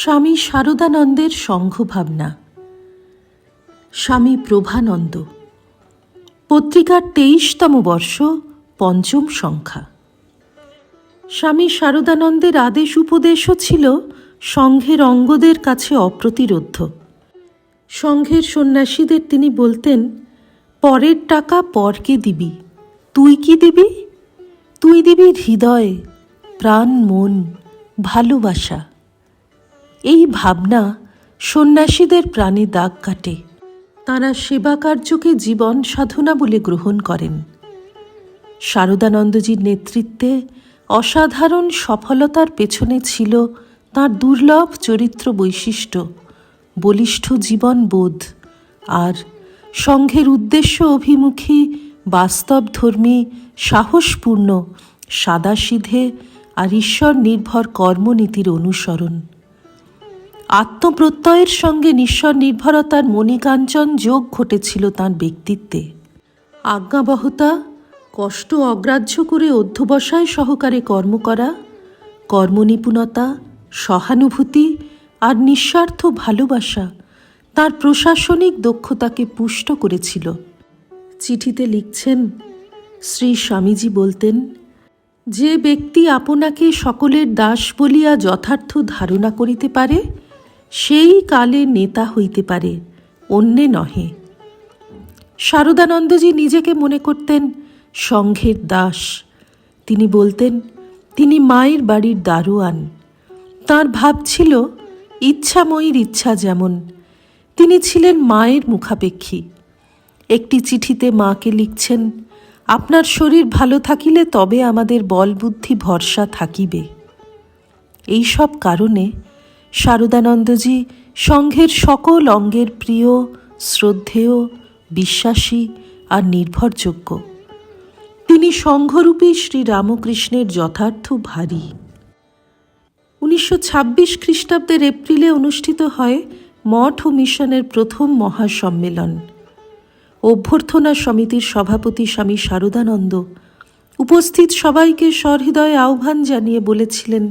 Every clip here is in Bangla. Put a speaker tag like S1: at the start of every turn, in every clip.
S1: স্বামী শারদানন্দের সংঘভাবনা। স্বামী প্রভানন্দ। পত্রিকার তেইশতম বর্ষ, পঞ্চম সংখ্যা। স্বামী শারদানন্দের আদেশ উপদেশও ছিল সংঘের অঙ্গদের কাছে অপ্রতিরোধ্য। সংঘের সন্ন্যাসীদের তিনি বলতেন, পরের টাকা পরকে দিবি, তুই কি দিবি? তুই দিবি হৃদয়, প্রাণ, মন, ভালোবাসা। এই ভাবনা সন্ন্যাসীদের প্রাণে দাগ কাটে। তাঁরা সেবা কার্যকে জীবন সাধনা বলে গ্রহণ করেন। শারদানন্দজির নেতৃত্বে অসাধারণ সফলতার পেছনে ছিল তার দুর্লভ চরিত্র বৈশিষ্ট্য, বলিষ্ঠ জীবনবোধ আর সংঘের উদ্দেশ্য অভিমুখী বাস্তবধর্মী, সাহসপূর্ণ, সাদাসিধে আর ঈশ্বর নির্ভর কর্মনীতির অনুসরণ। আত্মপ্রত্যয়ের সঙ্গে নিঃস্বর নির্ভরতার মণিকাঞ্চন যোগ ঘটেছিল তাঁর ব্যক্তিত্বে। আজ্ঞাবহতা, কষ্ট অগ্রাহ্য করে অধ্যবসায় সহকারে কর্ম করা, কর্মনিপুণতা, সহানুভূতি আর নিঃস্বার্থ ভালোবাসা তার প্রশাসনিক দক্ষতাকে পুষ্ট করেছিল। চিঠিতে লিখছেন, শ্রী স্বামীজি বলতেন, যে ব্যক্তি আপনাকে সকলের দাস বলিয়া যথার্থ ধারণা করিতে পারে সেই কালে নেতা হইতে পারে, অন্যে নহে। শারদানন্দজি নিজেকে মনে করতেন সংঘের দাস। তিনি বলতেন, তিনি মায়ের বাড়ির দারোয়ান। তার ভাব ছিল, ইচ্ছাময়ীর ইচ্ছা যেমন। তিনি ছিলেন মায়ের মুখাপেক্ষী। একটি চিঠিতে মাকে লিখছেন, আপনার শরীর ভালো থাকিলে তবে আমাদের বল বুদ্ধি ভরসা থাকিবে। এই সব কারণে শারদানন্দজি, সংঘের সকল অঙ্গের প্রিয়, শ্রদ্ধেয়, বিশ্বাসী আর নির্ভরযোগ্য। তিনি সংঘরূপী শ্রী রামকৃষ্ণের যথার্থ ভারী। উনিশশো ছাব্বিশ খ্রিস্টাব্দের এপ্রিলে অনুষ্ঠিত হয় মঠ ও মিশনের প্রথম মহাসম্মেলন। অভ্যর্থনা সমিতির সভাপতি স্বামী শারদানন্দ উপস্থিত সবাইকে সহৃদয় আহ্বান জানিয়ে বলেছিলেন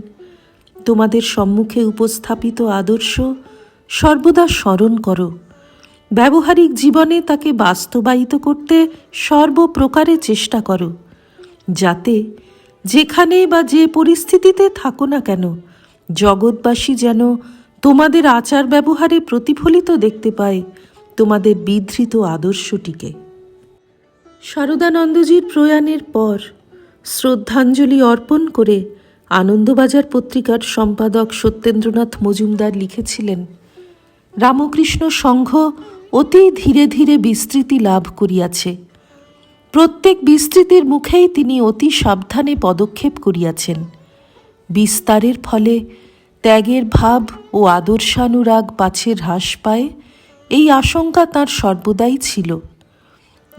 S1: তোমাদের সম্মুখে উপস্থাপিত আদর্শ সর্বদা স্মরণ করো। ব্যবহারিক জীবনে তাকে বাস্তবায়িত করতে সর্বপ্রকারে চেষ্টা করো, যাতে যেখানে বা যে পরিস্থিতিতে থাকো না কেন, জগৎবাসী যেন তোমাদের আচার ব্যবহারে প্রতিফলিত দেখতে পায় তোমাদের বিধৃত আদর্শটিকে। শারদানন্দজির প্রয়াণের পর শ্রদ্ধাঞ্জলি অর্পণ করে আনন্দবাজার পত্রিকার সম্পাদক সত্যেন্দ্রনাথ মজুমদার লিখেছিলেন, রামকৃষ্ণ সংঘ অতি ধীরে ধীরে বিস্তৃতি লাভ করিয়াছে। প্রত্যেক বিস্তৃতির মুখেই তিনি অতি সাবধানে পদক্ষেপ করিয়াছেন। বিস্তারের ফলে ত্যাগের ভাব ও আদর্শানুরাগ পাছে হ্রাস পায়, এই আশঙ্কা তার সর্বদাই ছিল।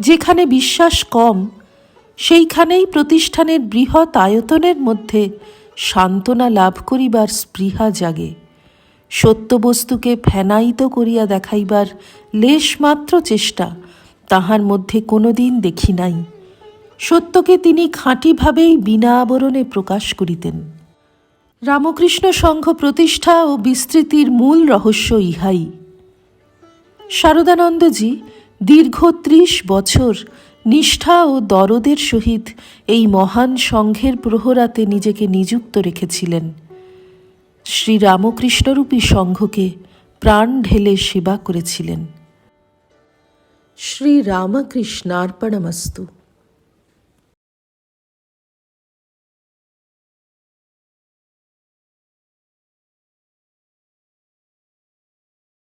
S1: যেখানে বিশ্বাস কম সেইখানেই প্রতিষ্ঠানের বৃহৎ আয়তনের মধ্যে সান্ত্বনা লাভ করিবার স্পৃহা জাগে। সত্যবস্তুকে ফেনায়িত করিয়া দেখাইবার লেশমাত্র চেষ্টা তাহার মধ্যে কোনোদিন দেখি নাই। সত্যকে তিনি খাঁটিভাবেই বিনা আবরণে প্রকাশ করিতেন। রামকৃষ্ণ সংঘ প্রতিষ্ঠা ও বিস্তৃতির মূল রহস্য ইহাই। শারদানন্দজি দীর্ঘ ত্রিশ বছর নিষ্ঠা ও দরদের সহিত এই মহান সংঘের প্রহরাতে নিজেকে নিযুক্ত রেখেছিলেন। শ্রীরামকৃষ্ণরূপী সংঘকে প্রাণ ঢেলে সেবা করেছিলেন। শ্রীরামকৃষ্ণার্পণমস্তু।